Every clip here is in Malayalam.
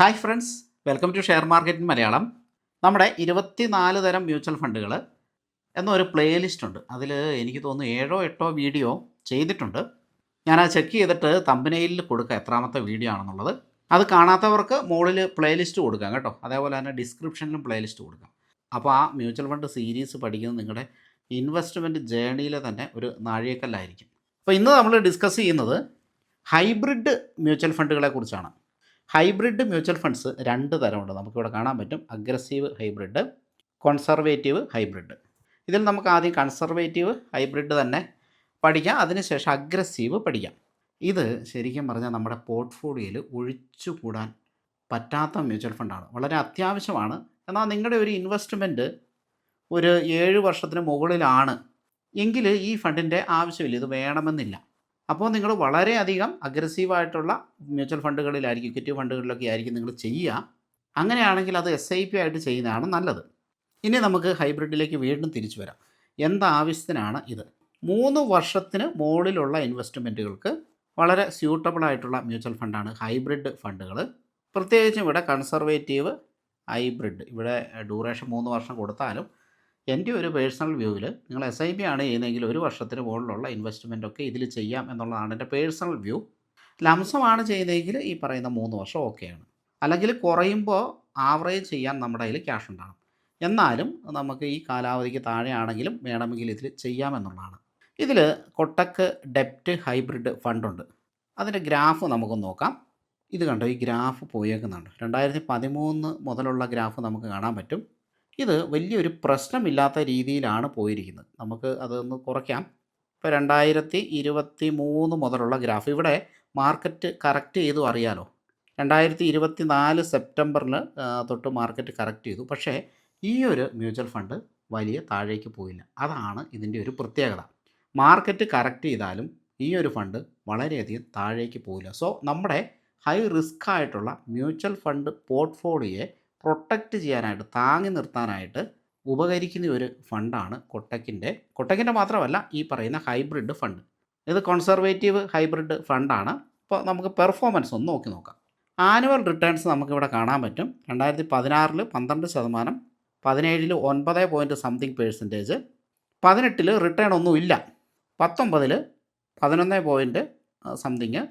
Hi friends welcome to share market Malayalam നമ്മുടെ ഇരുപത്തിനാല് തരം മ്യൂച്വൽ ഫണ്ടുകൾ എന്നൊരു പ്ലേലിസ്റ്റ് ഉണ്ട്. അതിൽ എനിക്ക് തോന്നുന്നു ഏഴോ എട്ടോ വീഡിയോ ചെയ്തിട്ടുണ്ട്. ഞാൻ അത് ചെക്ക് ചെയ്തിട്ട് തമ്പനയിൽ കൊടുക്കുക എത്രാമത്തെ വീഡിയോ ആണെന്നുള്ളത്. അത് കാണാത്തവർക്ക് മുകളിൽ പ്ലേലിസ്റ്റ് കൊടുക്കാം കേട്ടോ. അതേപോലെ തന്നെ ഡിസ്ക്രിപ്ഷനിലും പ്ലേലിസ്റ്റ് കൊടുക്കാം. അപ്പോൾ ആ മ്യൂച്വൽ ഫണ്ട് സീരീസ് പഠിക്കുന്നത് നിങ്ങളുടെ ഇൻവെസ്റ്റ്മെന്റ് ജേണിയിലെ തന്നെ ഒരു നാഴികക്കല്ലായിരിക്കും. അപ്പോൾ ഇന്ന് നമ്മൾ ഡിസ്കസ് ചെയ്യുന്നത് ഹൈബ്രിഡ് മ്യൂച്വൽ ഫണ്ടുകളെ കുറിച്ചാണ്. ഹൈബ്രിഡ് മ്യൂച്വൽ ഫണ്ട്സ് രണ്ട് തരമുണ്ട്. നമുക്കിവിടെ കാണാൻ പറ്റും. അഗ്രസീവ് ഹൈബ്രിഡ് കൺസർവേറ്റീവ് ഹൈബ്രിഡ് ഇതിൽ നമുക്ക് ആദ്യം കൺസർവേറ്റീവ് ഹൈബ്രിഡ് തന്നെ പഠിക്കാം. അതിനുശേഷം അഗ്രസീവ് പഠിക്കാം. ഇത് ശരിക്കും പറഞ്ഞാൽ നമ്മുടെ പോർട്ട്ഫോളിയോയിൽ ഒഴിച്ചുകൂടാൻ പറ്റാത്ത മ്യൂച്വൽ ഫണ്ടാണ് വളരെ അത്യാവശ്യമാണ്. എന്നാൽ നിങ്ങളുടെ ഒരു ഇൻവെസ്റ്റ്മെന്റ് ഒരു ഏഴ് വർഷത്തിന് മുകളിലാണ്. എങ്കിൽ ഈ ഫണ്ടിന്റെ ആവശ്യമില്ല. ഇത് വേണമെന്നില്ല. അപ്പോൾ നിങ്ങൾ വളരെയധികം അഗ്രസീവായിട്ടുള്ള മ്യൂച്വൽ ഫണ്ടുകളിലായിരിക്കും ഇക്വിറ്റി ഫണ്ടുകളിലൊക്കെ ആയിരിക്കും നിങ്ങൾ ചെയ്യുക. അങ്ങനെയാണെങ്കിൽ അത് എസ് ഐ പി ആയിട്ട് ചെയ്യുന്നതാണ് നല്ലത്. ഇനി നമുക്ക് ഹൈബ്രിഡിലേക്ക് വീണ്ടും തിരിച്ചു വരാം. എന്താവശ്യത്തിനാണ് ഇത്? മൂന്ന് വർഷത്തിന് മുകളിലുള്ള ഇൻവെസ്റ്റ്മെന്റുകൾക്ക് വളരെ സ്യൂട്ടബിൾ ആയിട്ടുള്ള മ്യൂച്വൽ ഫണ്ടാണ് ഹൈബ്രിഡ് ഫണ്ടുകൾ. പ്രത്യേകിച്ചും ഇവിടെ കൺസർവേറ്റീവ് ഹൈബ്രിഡ് ഇവിടെ ഡ്യൂറേഷൻ മൂന്ന് വർഷം കൊടുത്താലും എന്റെ ഒരു പേഴ്സണൽ വ്യൂവിൽ നിങ്ങൾ എസ് ഐ പി ആണ് ചെയ്യുന്നതെങ്കിൽ ഒരു വർഷത്തിന് മുകളിലുള്ള ഇൻവെസ്റ്റ്മെന്റ് ഒക്കെ ഇതിൽ ചെയ്യാം എന്നുള്ളതാണ് എന്റെ പേഴ്സണൽ വ്യൂ. ലംസമാണ് ചെയ്യുന്നതെങ്കിൽ ഈ പറയുന്ന മൂന്ന് വർഷം ഓക്കെയാണ് അല്ലെങ്കിൽ കുറയുമ്പോൾ ആവറേജ് ചെയ്യാൻ നമ്മുടെ കയ്യിൽ ക്യാഷ് ഉണ്ടാകും എന്നാലും നമുക്ക് ഈ കാലാവധിക്ക് താഴെയാണെങ്കിലും വേണമെങ്കിൽ ഇതിൽ ചെയ്യാമെന്നുള്ളതാണ് ഇതിൽ കൊട്ടക്ക് ഡെപ്റ്റ് ഹൈബ്രിഡ് ഫണ്ടുണ്ട് അതിന്റെ ഗ്രാഫ് നമുക്കൊന്ന് നോക്കാം. ഇത് കണ്ടോ? ഈ ഗ്രാഫ് പോയേക്കുന്നുണ്ട്. രണ്ടായിരത്തി പതിമൂന്ന് മുതലുള്ള ഗ്രാഫ് നമുക്ക് കാണാൻ പറ്റും. ഇത് വലിയൊരു പ്രശ്നമില്ലാത്ത രീതിയിലാണ് പോയിരിക്കുന്നത്. നമുക്ക് അതൊന്ന് കുറയ്ക്കാം. ഇപ്പോൾ രണ്ടായിരത്തി ഇരുപത്തി മൂന്ന് മുതലുള്ള ഗ്രാഫ്. ഇവിടെ മാർക്കറ്റ് കറക്റ്റ് ചെയ്തു അറിയാലോ. രണ്ടായിരത്തി ഇരുപത്തി നാല് സെപ്റ്റംബറിൽ തൊട്ട് മാർക്കറ്റ് കറക്റ്റ് ചെയ്തു. പക്ഷേ ഈ ഒരു മ്യൂച്വൽ ഫണ്ട് വലിയ താഴേക്ക് പോയില്ല. അതാണ് ഇതിന്റെ ഒരു പ്രത്യേകത. മാർക്കറ്റ് കറക്റ്റ് ചെയ്താലും ഈ ഒരു ഫണ്ട് വളരെയധികം താഴേക്ക് പോയില്ല സോ നമ്മുടെ ഹൈ റിസ്ക് ആയിട്ടുള്ള മ്യൂച്വൽ ഫണ്ട് പോർട്ട്ഫോളിയോയെ പ്രൊട്ടക്റ്റ് ചെയ്യാനായിട്ട് താങ്ങി നിർത്താനായിട്ട് ഉപകരിക്കുന്ന ഒരു ഫണ്ടാണ് കൊട്ടക്കിന്റെ. കൊട്ടക്കിന്റെ മാത്രമല്ല ഈ പറയുന്ന ഹൈബ്രിഡ് ഫണ്ട് ഇത് കൺസർവേറ്റീവ് ഹൈബ്രിഡ് ഫണ്ടാണ് അപ്പോൾ നമുക്ക് പെർഫോമൻസ് ഒന്ന് നോക്കി നോക്കാം. ആനുവൽ റിട്ടേൺസ് നമുക്കിവിടെ കാണാൻ പറ്റും. രണ്ടായിരത്തി പതിനാറിൽ പന്ത്രണ്ട് ശതമാനം പതിനേഴിൽ ഒൻപത് പോയിന്റ് സംതിങ് പേഴ്സന്റേജ് പതിനെട്ടിൽ റിട്ടേൺ ഒന്നുമില്ല പത്തൊമ്പതിൽ പതിനൊന്ന് പോയിന്റ് സംതിങ്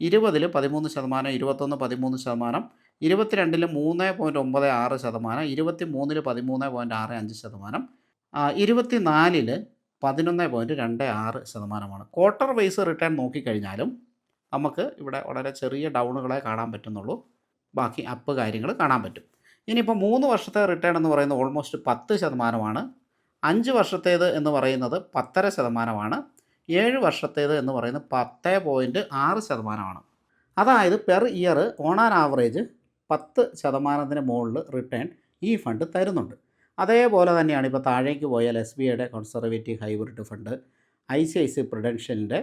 ഇരുപതിൽ പതിമൂന്ന് ശതമാനം ഇരുപത്തൊന്ന് പതിമൂന്ന് ശതമാനം ഇരുപത്തിരണ്ടിൽ മൂന്ന് പോയിന്റ് ഒമ്പത് ആറ് ശതമാനം ഇരുപത്തി മൂന്നിൽ പതിമൂന്ന് പോയിന്റ് ആറ് അഞ്ച് ശതമാനം ഇരുപത്തി നാലിൽ പതിനൊന്ന് പോയിന്റ് രണ്ട് ആറ് ശതമാനമാണ്. ക്വാർട്ടർ വൈസ് റിട്ടേൺ നോക്കിക്കഴിഞ്ഞാലും നമുക്ക് ഇവിടെ വളരെ ചെറിയ ഡൗണുകളെ കാണാൻ പറ്റുന്നുള്ളൂ. ബാക്കി അപ്പ് കാര്യങ്ങൾ കാണാൻ പറ്റും. ഇനിയിപ്പോൾ മൂന്ന് വർഷത്തെ റിട്ടേൺ എന്ന് പറയുന്നത് ഓൾമോസ്റ്റ് പത്ത് ശതമാനമാണ്. അഞ്ച് വർഷത്തേത് എന്ന് പറയുന്നത് പത്തര ശതമാനമാണ്. ഏഴ് വർഷത്തേത് എന്ന് പറയുന്നത് പത്ത് പോയിന്റ് ആറ് ശതമാനമാണ്. അതായത് per year on an average പത്ത് ശതമാനത്തിന് മുകളിൽ റിട്ടേൺ ഈ ഫണ്ട് തരുന്നുണ്ട്. അതേപോലെ തന്നെയാണ് ഇപ്പോൾ താഴേക്ക് പോയാൽ എസ് ബി ഐയുടെ conservative hybrid fund I C I C പ്രുഡൻഷ്യലിന്റെ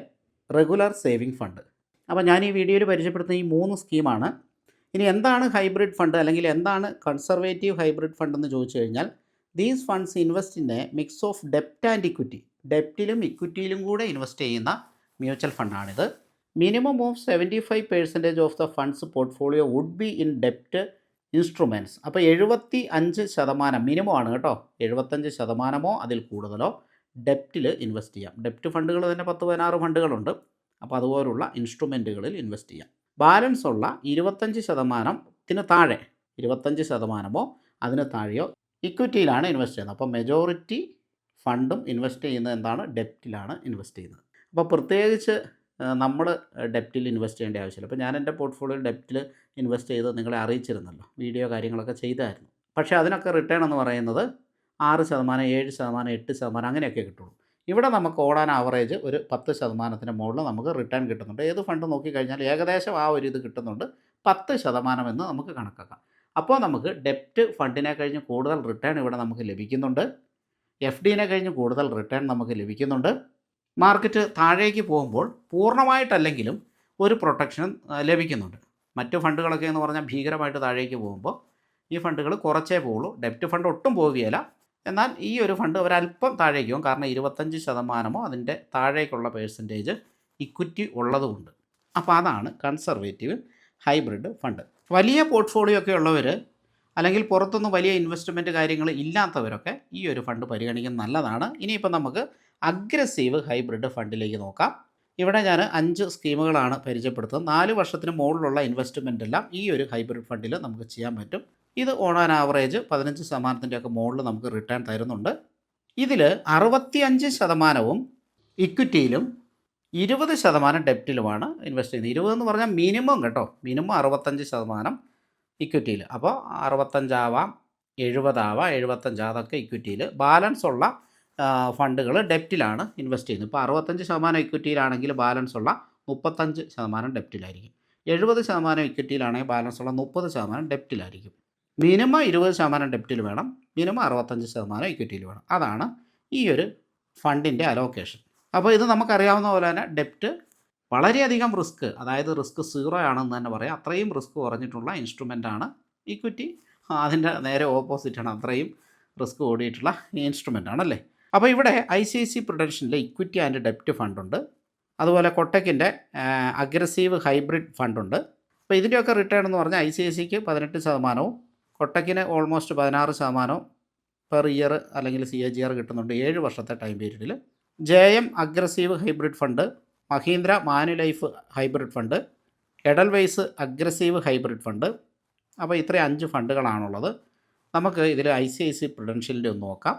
regular saving fund അപ്പോൾ ഞാൻ ഈ വീഡിയോയിൽ പരിചയപ്പെടുത്തുന്ന ഈ മൂന്ന് സ്കീമാണ് ഇനി എന്താണ് ഹൈബ്രിഡ് ഫണ്ട് അല്ലെങ്കിൽ എന്താണ് കൺസർവേറ്റീവ് ഹൈബ്രിഡ് ഫണ്ട് എന്ന് ചോദിച്ചു കഴിഞ്ഞാൽ these funds invest in a mix of ഡെപ്റ്റ് and equity ഡെപ്റ്റിലും ഇക്വിറ്റിയിലും കൂടെ ഇൻവെസ്റ്റ് ചെയ്യുന്ന mutual ഫണ്ടാണിത് minimum of seventy five percentage of the funds portfolio would be in ഡെപ്റ്റ് instruments അപ്പോൾ എഴുപത്തി അഞ്ച് ശതമാനം മിനിമം ആണ് കേട്ടോ. എഴുപത്തഞ്ച് ശതമാനമോ അതിൽ കൂടുതലോ ഡെപ്റ്റിൽ ഇൻവെസ്റ്റ് ചെയ്യാം. ഡെപ്റ്റ് ഫണ്ടുകൾ തന്നെ പത്ത് പതിനാറ് ഫണ്ടുകളുണ്ട്. അപ്പോൾ അതുപോലുള്ള ഇൻസ്ട്രുമെന്റുകളിൽ ഇൻവെസ്റ്റ് ചെയ്യാം. ബാലൻസ് ഉള്ള ഇരുപത്തഞ്ച് ശതമാനത്തിന് താഴെ ഇരുപത്തഞ്ച് ശതമാനമോ അതിന് താഴെയോ ഇക്വിറ്റിയിലാണ് ഇൻവെസ്റ്റ് ചെയ്യുന്നത്. അപ്പോൾ മെജോറിറ്റി ഫണ്ടും ഇൻവെസ്റ്റ് ചെയ്യുന്നത് എന്താണ്? ഡെപ്റ്റിലാണ് ഇൻവെസ്റ്റ് ചെയ്യുന്നത്. അപ്പോൾ പ്രത്യേകിച്ച് നമ്മൾ ഡെപ്റ്റിൽ ഇൻവെസ്റ്റ് ചെയ്യേണ്ട ആവശ്യമില്ല. അപ്പോൾ ഞാൻ എന്റെ പോർട്ട്ഫോളിയോയിൽ ഡെപ്റ്റിൽ ഇൻവെസ്റ്റ് ചെയ്ത് നിങ്ങളെ അറിയിച്ചിരുന്നല്ലോ. വീഡിയോ കാര്യങ്ങളൊക്കെ ചെയ്തായിരുന്നു. പക്ഷേ അതിനൊക്കെ റിട്ടേൺ എന്ന് പറയുന്നത് ആറ് ശതമാനം ഏഴ് ശതമാനം എട്ട് ശതമാനം അങ്ങനെയൊക്കെ കിട്ടുള്ളൂ. ഇവിടെ നമുക്ക് ഓടാൻ ആവറേജ് ഒരു പത്ത് ശതമാനത്തിന് മുകളിൽ നമുക്ക് റിട്ടേൺ കിട്ടുന്നുണ്ട്. ഏത് ഫണ്ട് നോക്കിക്കഴിഞ്ഞാൽ ഏകദേശം ആ ഒരു ഇത് കിട്ടുന്നുണ്ട്. പത്ത് ശതമാനം എന്ന് നമുക്ക് കണക്കാക്കാം. അപ്പോൾ നമുക്ക് ഡെപ്റ്റ് ഫണ്ടിനെ കഴിഞ്ഞ് കൂടുതൽ റിട്ടേൺ ഇവിടെ നമുക്ക് ലഭിക്കുന്നുണ്ട്. എഫ് ഡിനെ കഴിഞ്ഞ് കൂടുതൽ റിട്ടേൺ നമുക്ക് ലഭിക്കുന്നുണ്ട്. മാർക്കറ്റ് താഴേക്ക് പോകുമ്പോൾ പൂർണമായിട്ടല്ലെങ്കിലും ഒരു പ്രൊട്ടക്ഷൻ ലഭിക്കുന്നുണ്ട്. മറ്റു ഫണ്ടുകളൊക്കെ എന്ന് പറഞ്ഞാൽ ഭീകരമായിട്ട് താഴേക്ക് പോകുമ്പോൾ ഈ ഫണ്ടുകൾ കുറച്ചേ പോകുള്ളൂ ഡെപ്റ്റ് ഫണ്ട് ഒട്ടും പോവുകയില്ല. എന്നാൽ ഈ ഒരു ഫണ്ട് ഒരല്പം താഴേക്ക് പോകും. കാരണം ഇരുപത്തഞ്ച് ശതമാനമോ അതിന്റെ താഴേക്കുള്ള പേഴ്സന്റേജ് ഇക്വിറ്റി ഉള്ളതുകൊണ്ട്. അപ്പോൾ അതാണ് കൺസർവേറ്റീവ് ഹൈബ്രിഡ് ഫണ്ട് വലിയ പോർട്ട്ഫോളിയോ ഒക്കെ ഉള്ളവർ അല്ലെങ്കിൽ പുറത്തുനിന്ന് വലിയ ഇൻവെസ്റ്റ്മെന്റ് കാര്യങ്ങൾ ഇല്ലാത്തവരൊക്കെ ഈ ഒരു ഫണ്ട് പരിഗണിക്കുന്നത് നല്ലതാണ്. ഇനിയിപ്പോൾ നമുക്ക് അഗ്രസീവ് ഹൈബ്രിഡ് ഫണ്ടിലേക്ക് നോക്കാം. ഇവിടെ ഞാൻ അഞ്ച് സ്കീമുകളാണ് പരിചയപ്പെടുത്തുന്നത്. നാല് വർഷത്തിന് മുകളിലുള്ള ഇൻവെസ്റ്റ്മെന്റ് എല്ലാം ഈ ഒരു ഹൈബ്രിഡ് ഫണ്ടിൽ നമുക്ക് ചെയ്യാൻ പറ്റും. ഇത് ഓൺ ആൻ ആവറേജ് പതിനഞ്ച് ശതമാനത്തിന്റെ ഒക്കെ മുകളിൽ നമുക്ക് റിട്ടേൺ തരുന്നുണ്ട്. ഇതിൽ അറുപത്തിയഞ്ച് ശതമാനവും ഇക്വിറ്റിയിലും ഇരുപത് ശതമാനം ഡെപ്റ്റിലുമാണ് ഇൻവെസ്റ്റ് ചെയ്യുന്നത്. ഇരുപതെന്ന് പറഞ്ഞാൽ മിനിമം കേട്ടോ. മിനിമം അറുപത്തഞ്ച് ശതമാനം ഇക്വിറ്റിയിൽ അപ്പോൾ അറുപത്തഞ്ചാവാം എഴുപതാവാം എഴുപത്തഞ്ച് അതൊക്കെ ഇക്വിറ്റിയിൽ ബാലൻസ് ഉള്ള ഫണ്ടുകൾ ഡെപ്റ്റിലാണ് ഇൻവെസ്റ്റ് ചെയ്യുന്നത്. ഇപ്പോൾ അറുപത്തഞ്ച് ശതമാനം ഇക്വിറ്റിയിലാണെങ്കിൽ ബാലൻസ് ഉള്ള മുപ്പത്തഞ്ച് ശതമാനം ഡെപ്റ്റിലായിരിക്കും. എഴുപത് ശതമാനം ഇക്വിറ്റിയിലാണെങ്കിൽ ബാലൻസ് ഉള്ള മുപ്പത് ശതമാനം ഡെപ്റ്റിലായിരിക്കും. മിനിമം ഇരുപത് ശതമാനം ഡെപ്റ്റിൽ വേണം. മിനിമം അറുപത്തഞ്ച് ശതമാനം ഇക്വിറ്റിയിൽ വേണം. അതാണ് ഈ ഒരു ഫണ്ടിന്റെ അലോക്കേഷൻ. അപ്പോൾ ഇത് നമുക്കറിയാവുന്ന പോലെ തന്നെ ഡെപ്റ്റ് വളരെയധികം റിസ്ക് അതായത് റിസ്ക് സീറോ ആണെന്ന് തന്നെ പറയാം. അത്രയും റിസ്ക് കുറഞ്ഞിട്ടുള്ള ഇൻസ്ട്രുമെന്റ് ആണ് ഇക്വിറ്റി. അതിന്റെ നേരെ ഓപ്പോസിറ്റാണ് അത്രയും റിസ്ക് ഓടിയിട്ടുള്ള ഇൻസ്ട്രുമെന്റ് ആണല്ലേ അപ്പോൾ ഇവിടെ ഐ സി ഐ സി പ്രൊഡക്ഷനിലെ ഇക്വിറ്റി ആൻഡ് ഡെപ്റ്റ് ഫണ്ടുണ്ട് അതുപോലെ കൊട്ടക്കിന്റെ അഗ്രസീവ് ഹൈബ്രിഡ് ഫണ്ടുണ്ട് അപ്പോൾ ഇതിന്റെയൊക്കെ റിട്ടേൺ എന്ന് പറഞ്ഞാൽ ഐ സി ഐ സിക്ക് പതിനെട്ട് ശതമാനവും കൊട്ടക്കിന് ഓൾമോസ്റ്റ് പതിനാറ് ശതമാനവും പെർ ഇയർ അല്ലെങ്കിൽ സി എ ജി ആർ കിട്ടുന്നുണ്ട് ഏഴ് വർഷത്തെ ടൈം പീരീഡിൽ J M aggressive hybrid fund Mahindra Manulife hybrid fund Edelweiss aggressive hybrid fund അപ്പോൾ ഇത്രയും അഞ്ച് ഫണ്ടുകളാണുള്ളത് നമുക്ക് ഇതിൽ ഐ സി ഐ സി പ്രൊഡൻഷ്യലിന്റെ ഒന്ന് നോക്കാം.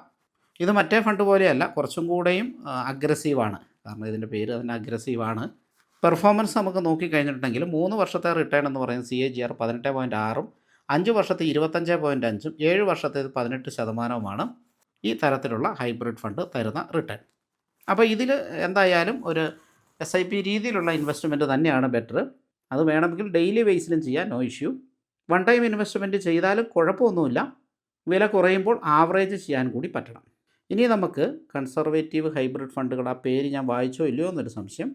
ഇത് മറ്റേ ഫണ്ട് പോലെയല്ല കുറച്ചും കൂടെയും അഗ്രസീവാണ് കാരണം ഇതിന്റെ പേര് തന്നെ അഗ്രസീവാണ് പെർഫോമൻസ് നമുക്ക് നോക്കിക്കഴിഞ്ഞിട്ടുണ്ടെങ്കിൽ മൂന്ന് വർഷത്തെ റിട്ടേൺ എന്ന് പറയുന്നത് സി എ ജി ആർ പതിനെട്ട് പോയിന്റ് ആറും അഞ്ച് വർഷത്തെ ഇരുപത്തഞ്ച് പോയിന്റ് അഞ്ചും ഏഴ് വർഷത്തെ പതിനെട്ട് ശതമാനവുമാണ് ഈ തരത്തിലുള്ള ഹൈബ്രിഡ് ഫണ്ട് തരുന്ന റിട്ടേൺ അപ്പോൾ ഇതിൽ എന്തായാലും ഒരു എസ് ഐ പി രീതിയിലുള്ള ഇൻവെസ്റ്റ്മെന്റ് തന്നെയാണ് ബെറ്റർ അത് വേണമെങ്കിൽ ഡെയിലി ബേസിലും ചെയ്യാം no issue one time investment ചെയ്താലും കുഴപ്പമൊന്നുമില്ല. വില കുറയുമ്പോൾ ആവറേജ് ചെയ്യാൻ കൂടി പറ്റണം. ഇനി നമുക്ക് കൺസർവേറ്റീവ് ഹൈബ്രിഡ് ഫണ്ടുകൾ ആ പേര് ഞാൻ വായിച്ചോ ഇല്ലയോ എന്നൊരു സംശയം.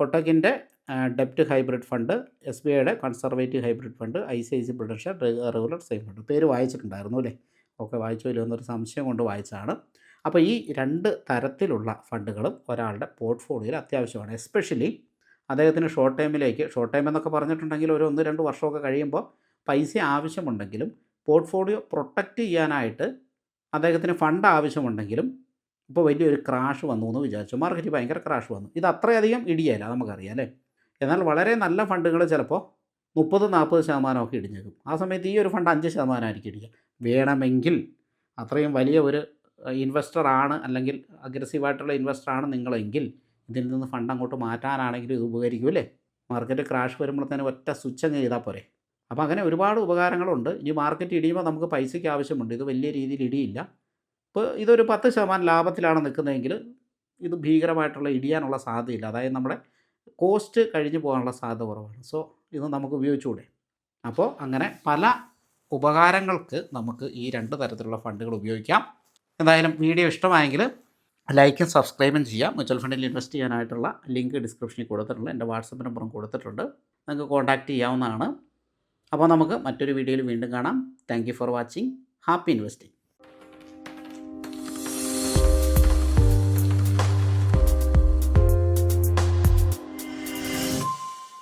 കൊട്ടക്കിന്റെ ഡെപ്റ്റ് ഹൈബ്രിഡ് ഫണ്ട് എസ് ബി ഐയുടെ conservative hybrid fund I C I C production regular same fund പേര് വായിച്ചിട്ടുണ്ടായിരുന്നു അല്ലേ? ഓക്കെ വായിച്ചോ ഇല്ലയോ എന്നൊരു സംശയം കൊണ്ട് വായിച്ചതാണ്. അപ്പോൾ ഈ രണ്ട് തരത്തിലുള്ള ഫണ്ടുകളും ഒരാളുടെ പോർട്ട്ഫോളിയോയിൽ അത്യാവശ്യമാണ്. എസ്പെഷ്യലി അദ്ദേഹത്തിന് ഷോർട്ട് ടൈമിലേക്ക് ഷോർട്ട് ടൈം എന്നൊക്കെ പറഞ്ഞിട്ടുണ്ടെങ്കിൽ ഒരു ഒന്ന് രണ്ട് വർഷമൊക്കെ കഴിയുമ്പോൾ പൈസ ആവശ്യമുണ്ടെങ്കിലും പോർട്ട്ഫോളിയോ പ്രൊട്ടക്റ്റ് ചെയ്യാനായിട്ട് അദ്ദേഹത്തിന് ഫണ്ട് ആവശ്യമുണ്ടെങ്കിലും ഇപ്പോൾ വലിയൊരു ക്രാഷ് വന്നു എന്ന് വിചാരിച്ചു. മാർക്കറ്റ് ഭയങ്കര ക്രാഷ് വന്നു. ഇത് അത്രയധികം ഇടിയല്ല നമുക്കറിയാം അല്ലേ? എന്നാൽ വളരെ നല്ല ഫണ്ടുകൾ ചിലപ്പോൾ മുപ്പത് നാൽപ്പത് ശതമാനമൊക്കെ ഇടിഞ്ഞേക്കും. ആ സമയത്ത് ഈ ഒരു ഫണ്ട് അഞ്ച് ശതമാനമായിരിക്കും ഇടിക്കുക വേണമെങ്കിൽ അത്രയും വലിയ ഒരു ഇൻവെസ്റ്റർ ആണ് അല്ലെങ്കിൽ അഗ്രസീവായിട്ടുള്ള ഇൻവെസ്റ്റർ ആണ് നിങ്ങളെങ്കിൽ ഇതിൽ നിന്ന് ഫണ്ട് അങ്ങോട്ട് മാറ്റാനാണെങ്കിലും ഇത് ഉപകരിക്കും അല്ലേ? മാർക്കറ്റ് ക്രാഷ് വരുമ്പോഴത്തേന് ഒറ്റ സ്വിച്ച് അങ്ങ് ചെയ്താൽ പോരെ. അപ്പോൾ അങ്ങനെ ഒരുപാട് ഉപകാരങ്ങളുണ്ട്. ഇനി മാർക്കറ്റ് ഇടിയുമ്പോൾ നമുക്ക് പൈസയ്ക്ക് ആവശ്യമുണ്ട്. ഇത് വലിയ രീതിയിൽ ഇടിയില്ല. ഇപ്പോൾ ഇതൊരു പത്ത് ശതമാനം ലാഭത്തിലാണ് നിൽക്കുന്നതെങ്കിൽ ഇത് ഭീകരമായിട്ടുള്ള ഇടിയാനുള്ള സാധ്യതയില്ല. അതായത് നമ്മുടെ കോസ്റ്റ് കഴിഞ്ഞു പോകാനുള്ള സാധ്യത കുറവാണ്. സോ ഇത് നമുക്ക് ഉപയോഗിച്ചുകൂടെ? അപ്പോൾ അങ്ങനെ പല ഉപകാരങ്ങൾക്ക് നമുക്ക് ഈ രണ്ട് തരത്തിലുള്ള ഫണ്ടുകൾ ഉപയോഗിക്കാം. എന്തായാലും വീഡിയോ ഇഷ്ടമായെങ്കിൽ ലൈക്കും സബ്സ്ക്രൈബും ചെയ്യാം. മ്യൂച്വൽ ഫണ്ടിൽ ഇൻവെസ്റ്റ് ചെയ്യാനായിട്ടുള്ള ലിങ്ക് ഡിസ്ക്രിപ്ഷനിൽ കൊടുത്തിട്ടുണ്ട്. എന്റെ വാട്സപ്പ് നമ്പറും കൊടുത്തിട്ടുണ്ട്. നിങ്ങൾക്ക് കോൺടാക്റ്റ് ചെയ്യാവുന്നതാണ്. അപ്പോൾ നമുക്ക് മറ്റൊരു വീഡിയോയിൽ വീണ്ടും കാണാം. Thank for watching happy investing